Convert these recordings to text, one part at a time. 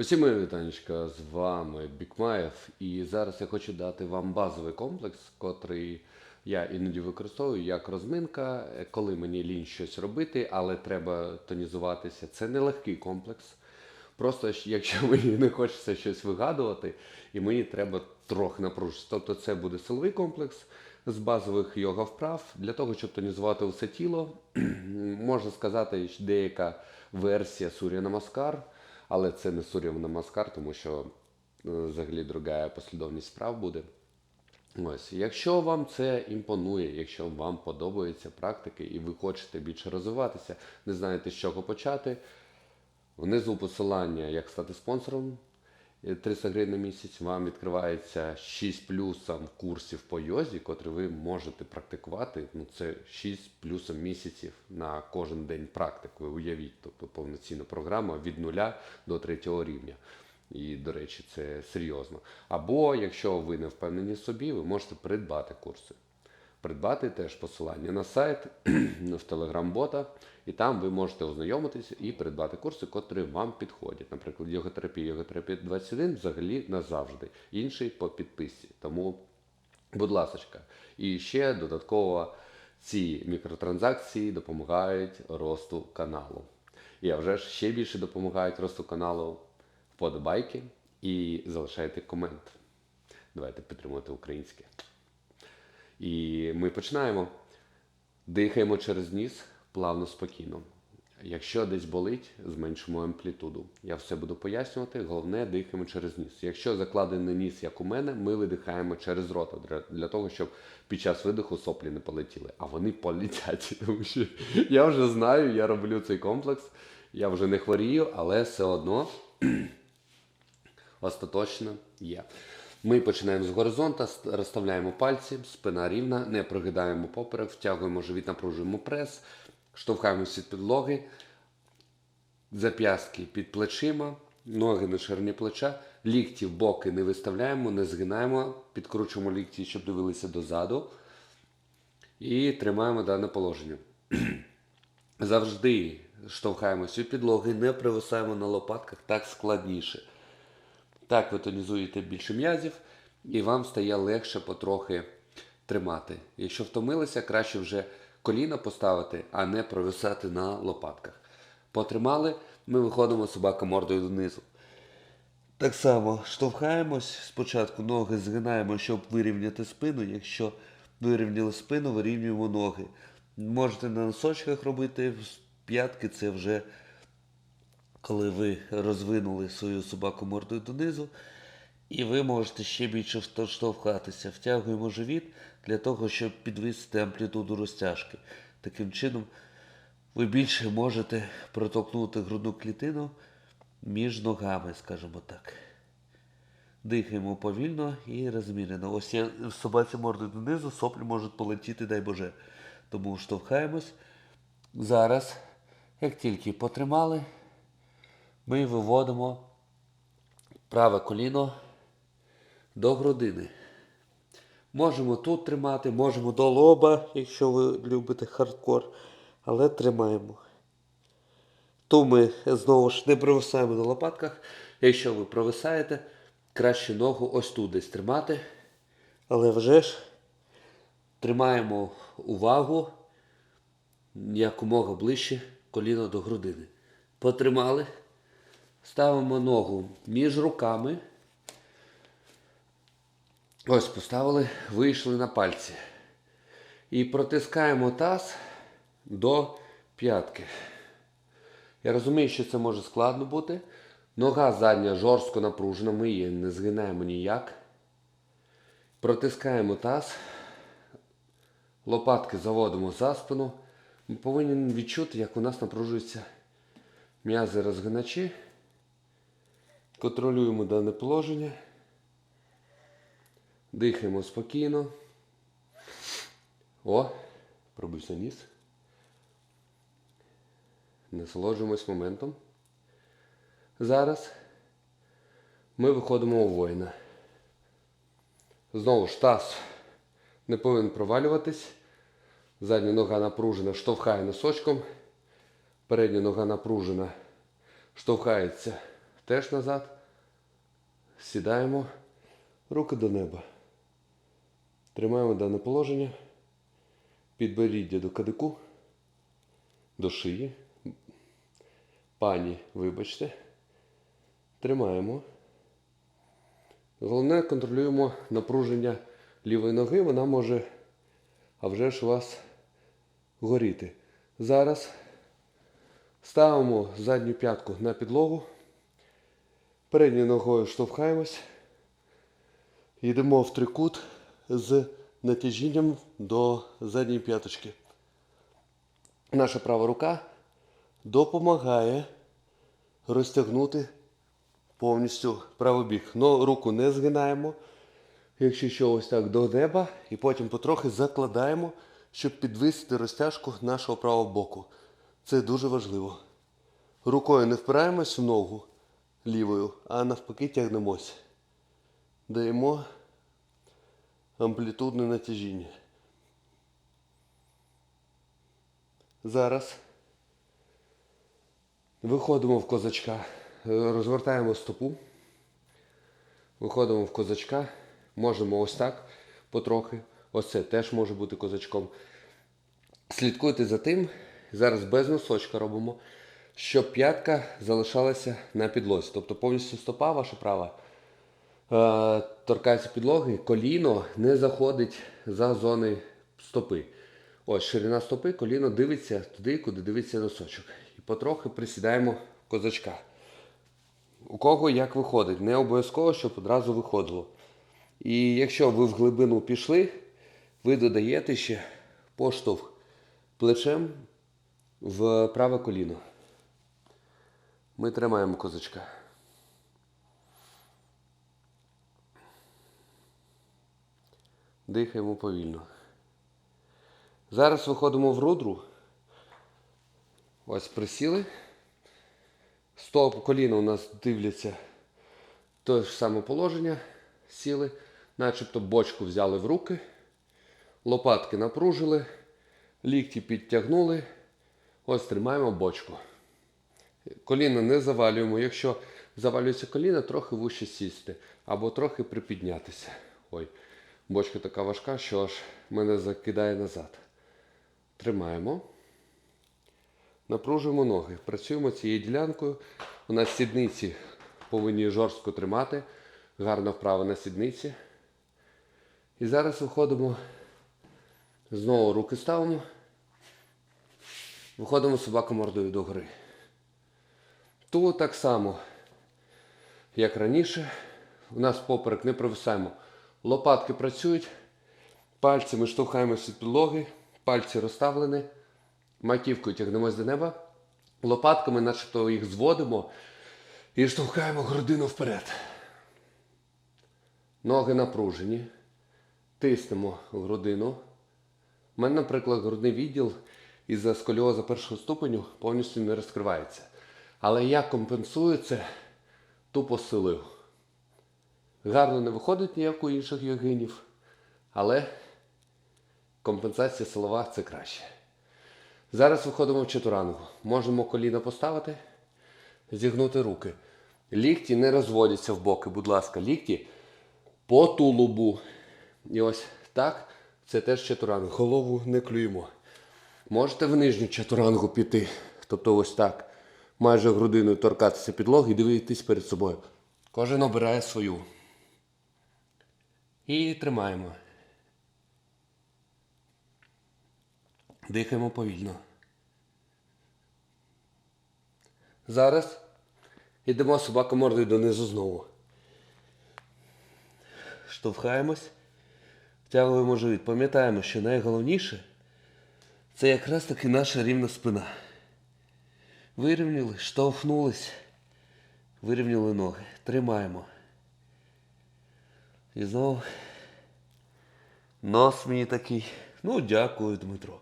Усім вітанечка, з вами Бікмаєв. І зараз я хочу дати вам базовий комплекс, котрий я іноді використовую як розминка, е, коли мені лінь щось робити, але треба тонізуватися. Це нелегкий комплекс. Просто якщо мені не хочеться щось вигадувати, і мені треба трохи напружитися. Тобто це буде силовий комплекс з базових йога вправ для того, щоб тонізувати усе тіло. Можна сказати, деяка версія Сурya Намаскар, але це не сурів на маскар, тому що е, взагалі друга послідовність справ буде. Ось, якщо вам це імпонує, якщо вам подобаються практики і ви хочете більше розвиватися, не знаєте з чого почати, внизу посилання, як стати спонсором. Е, 300 гривень на місяць вам відкривається 6 плюсом курсів по йозі, котрі ви можете практикувати. Ну, це 6 плюсом місяців на кожен день практик. Ви уявіть, тобто повноцінна програма від нуля до третього рівня. І, до речі, це серйозно. Або якщо ви не впевнені в собі, ви можете придбати курси. Придбати теж посилання на сайт в телеграм-бота, і там ви можете ознайомитися і придбати курси, котрі вам підходять. Наприклад, йоготерапія, йоготерапія 21 взагалі назавжди, інший по підписці. Тому, будь ласка, і ще додатково ці мікротранзакції допомагають росту каналу. І а вже ж ще більше допомагають росту каналу вподобайки і залишайте комент. Давайте підтримувати українське. І ми починаємо. Дихаємо через ніс плавно, спокійно. Якщо десь болить, зменшимо амплітуду. Я все буду пояснювати. Головне, дихаємо через ніс. Якщо закладений ніс, як у мене, ми видихаємо через рота для, того, щоб під час видиху соплі не полетіли. А вони полетять. Тому що я вже знаю, я роблю цей комплекс. Я вже не хворію, але все одно остаточно є. Ми починаємо з горизонта, розставляємо пальці, спина рівна, не прогидаємо поперек, втягуємо живіт, напружуємо прес, штовхаємося від підлоги, зап'ястки під плечима, ноги на ширині плеча, лікті в боки не виставляємо, не згинаємо, підкручуємо лікті, щоб дивилися дозаду. І тримаємо дане положення. Завжди штовхаємося від підлоги, не привисаємо на лопатках, так складніше. Так ви тонізуєте більше м'язів, і вам стає легше потрохи тримати. Якщо втомилися, краще вже коліна поставити, а не провисати на лопатках. Потримали, ми виходимо собака мордою донизу. Так само штовхаємось, спочатку ноги згинаємо, щоб вирівняти спину. Якщо вирівняли спину, вирівнюємо ноги. Можете на носочках робити, п'ятки це вже коли ви розвинули свою собаку мордою донизу, і ви можете ще більше штовхатися. Втягуємо живіт для того, щоб підвисити амплітуду розтяжки. Таким чином, ви більше можете протолкнути грудну клітину між ногами, скажімо так. Дихаємо повільно і розмірено. Ось я в собаці мордою донизу, соплі можуть полетіти, дай Боже. Тому штовхаємось. Зараз, як тільки потримали, ми виводимо праве коліно до грудини. Можемо тут тримати, можемо до лоба, якщо ви любите хардкор, але тримаємо. То ми знову ж не провисаємо на лопатках. Якщо ви провисаєте, краще ногу ось тут десь тримати. Але вже ж тримаємо увагу якомога ближче коліно до грудини. Потримали. Ставимо ногу між руками. Ось поставили, вийшли на пальці. І протискаємо таз до п'ятки. Я розумію, що це може складно бути. Нога задня жорстко напружена, ми її не згинаємо ніяк. Протискаємо таз. Лопатки заводимо за спину. Ми повинні відчути, як у нас напружуються м'язи розгиначі. Контролюємо дане положення. Дихаємо спокійно. О, пробився ніс. Насолоджуємось моментом. Зараз ми виходимо у воїна. Знову ж таз не повинен провалюватись. Задня нога напружена, штовхає носочком. Передня нога напружена, штовхається теж назад. Сідаємо. Руки до неба. Тримаємо дане положення. Підборіддя до кадику, до шиї. Пані, вибачте. Тримаємо. Головне, контролюємо напруження лівої ноги. Вона може, а вже ж у вас горіти. Зараз ставимо задню п'ятку на підлогу. Передньою ногою штовхаємось. Йдемо в трикут з натяжінням до задньої п'яточки. Наша права рука допомагає розтягнути повністю правий бік. Но руку не згинаємо. Якщо що, ось так до неба, і потім потрохи закладаємо, щоб підвисити розтяжку нашого правого боку. Це дуже важливо. Рукою не впираємось в ногу лівою, а навпаки тягнемось. Даємо амплітудне натяжіння. Зараз виходимо в козачка, е, розвертаємо стопу, виходимо в козачка, можемо ось так потрохи. Ось це теж може бути козачком. Слідкуйте за тим, зараз без носочка робимо, щоб п'ятка залишалася на підлозі. Тобто повністю стопа ваша права е, торкається підлоги, коліно не заходить за зони стопи. Ось ширина стопи, коліно дивиться туди, куди дивиться носочок. І потрохи присідаємо козачка. У кого як виходить, не обов'язково, щоб одразу виходило. І якщо ви в глибину пішли, ви додаєте ще поштовх плечем в праве коліно. Ми тримаємо козачка. Дихаємо повільно. Зараз виходимо в рудру. Ось присіли. Стоп, коліна у нас дивляться те ж саме положення. Сіли, начебто бочку взяли в руки, лопатки напружили, лікті підтягнули. Ось тримаємо бочку. Коліна не завалюємо. Якщо завалюється коліна, трохи вище сісти або трохи припіднятися. Ой, бочка така важка, що аж мене закидає назад. Тримаємо. Напружуємо ноги. Працюємо цією ділянкою. У нас сідниці повинні жорстко тримати. Гарно вправо на сідниці. І зараз виходимо. Знову руки ставимо. Виходимо собака мордою до Тут так само, як раніше. У нас поперек не провисаємо. Лопатки працюють. Пальцями штовхаємося від підлоги. Пальці розставлені. Маківкою тягнемось до неба. Лопатками начебто їх зводимо і штовхаємо грудину вперед. Ноги напружені. Тиснемо грудину. У мене, наприклад, грудний відділ із-за сколіоза першого ступеню повністю не розкривається. Але я компенсую це тупо силою. Гарно не виходить ніяк у інших йогинів, але компенсація силова це краще. Зараз виходимо в чатурангу. Можемо коліна поставити, зігнути руки. Лікті не розводяться в боки, будь ласка, лікті по тулубу. І ось так, це теж чатуранг. Голову не клюємо. Можете в нижню чатурангу піти. Тобто ось так. Майже грудиною торкатися підлоги і дивитись перед собою. Кожен обирає свою. І тримаємо. Дихаємо повільно. Зараз йдемо собака мордою донизу знову. Штовхаємось, втягуємо живіт. Пам'ятаємо, що найголовніше це якраз таки наша рівна спина. Вирівняли, штовхнулись, вирівняли ноги. Тримаємо. І знову нос мені такий. Ну, дякую, Дмитро.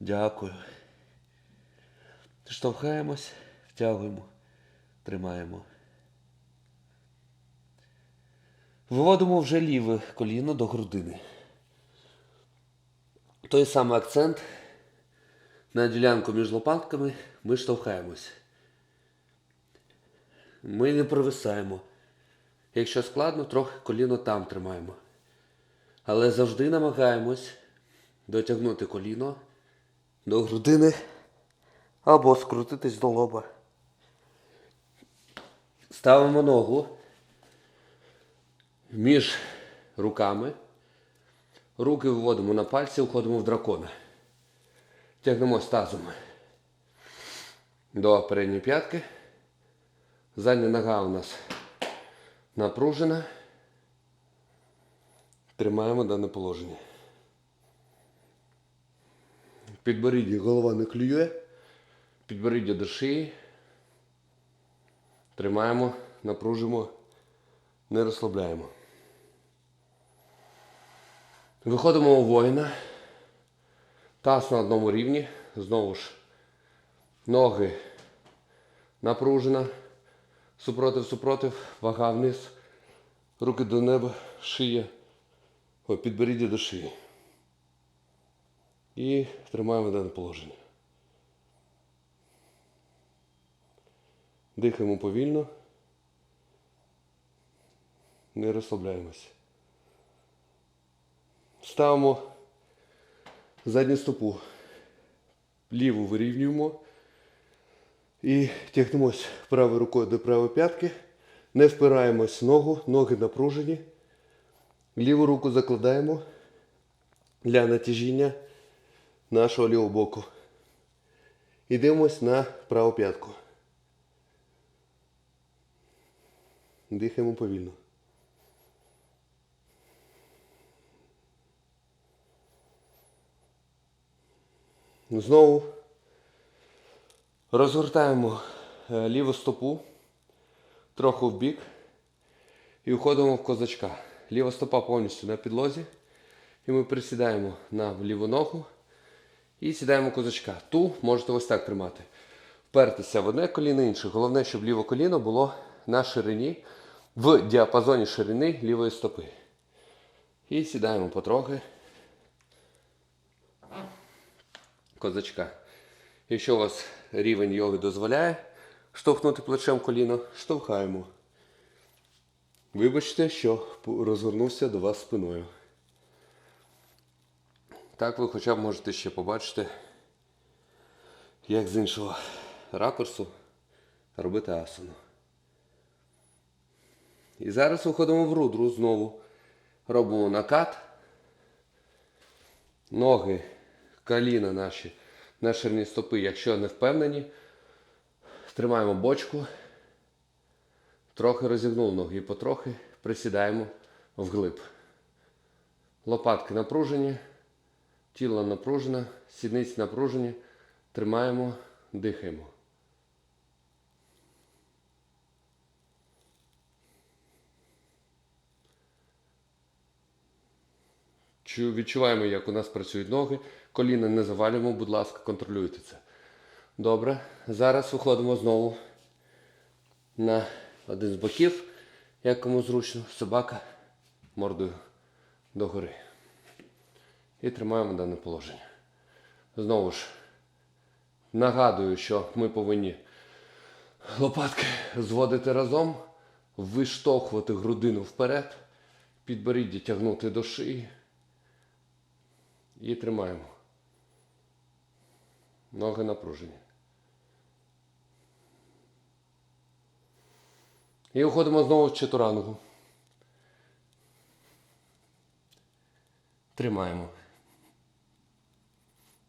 Дякую. Штовхаємось, втягуємо, тримаємо. Виводимо вже ліве коліно до грудини. Той самий акцент на ділянку між лопатками ми штовхаємось. ми не провисаємо. Якщо складно, трохи коліно там тримаємо. Але завжди намагаємось дотягнути коліно до грудини або скрутитись до лоба. Ставимо ногу між руками. Руки виводимо на пальці, входимо в дракона. Тягнемось тазом до передньої п'ятки. Задня нога у нас напружена. Тримаємо дане положення. Підборіддя голова не клює. Підборіддя до шиї. Тримаємо, напружимо, не розслабляємо. Виходимо у воїна. Таз на одному рівні. Знову ж ноги напружена. Супротив, супротив, вага вниз. Руки до неба, шия. О, підборіддя до шиї. І тримаємо дане положення. Дихаємо повільно. Не розслабляємося. Ставимо задню стопу. Ліву вирівнюємо. І тягнемось правою рукою до правої п'ятки. Не впираємось в ногу, ноги напружені. Ліву руку закладаємо для натяжіння нашого лівого боку. І дивимось на праву п'ятку. Дихаємо повільно. Знову розгортаємо е, ліву стопу трохи в бік і входимо в козачка. Ліва стопа повністю на підлозі. І ми присідаємо на ліву ногу і сідаємо козачка. Ту можете ось так тримати. Впертися в одне коліно, інше. Головне, щоб ліве коліно було на ширині, в діапазоні ширини лівої стопи. І сідаємо потрохи. Козачка. Якщо у вас рівень йоги дозволяє штовхнути плечем коліно, штовхаємо. Вибачте, що розвернувся до вас спиною. Так ви хоча б можете ще побачити, як з іншого ракурсу робити асану. І зараз виходимо в рудру знову. Робимо накат. Ноги, коліна наші на ширині стопи, якщо не впевнені, тримаємо бочку, трохи розігнув ноги і потрохи присідаємо вглиб. Лопатки напружені, тіло напружене, сідниці напружені. Тримаємо, дихаємо. Відчуваємо, як у нас працюють ноги. Коліна не завалюємо, будь ласка, контролюйте це. Добре. Зараз виходимо знову на один з боків, як кому зручно, собака мордою догори. І тримаємо дане положення. Знову ж нагадую, що ми повинні лопатки зводити разом, виштовхувати грудину вперед, підборіддя тягнути до шиї. І тримаємо. Ноги напружені. І уходимо знову в чатурангу. Тримаємо.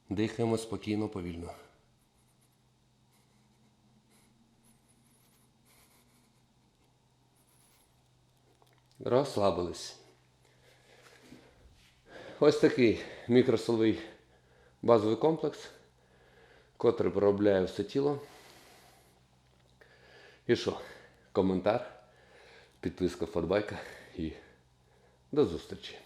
Дихаємо спокійно, повільно. Розслабились. Ось такий мікросиловий базовий комплекс, котрий проробляє все тіло. І що? Коментар, підписка, фотбайка і до зустрічі.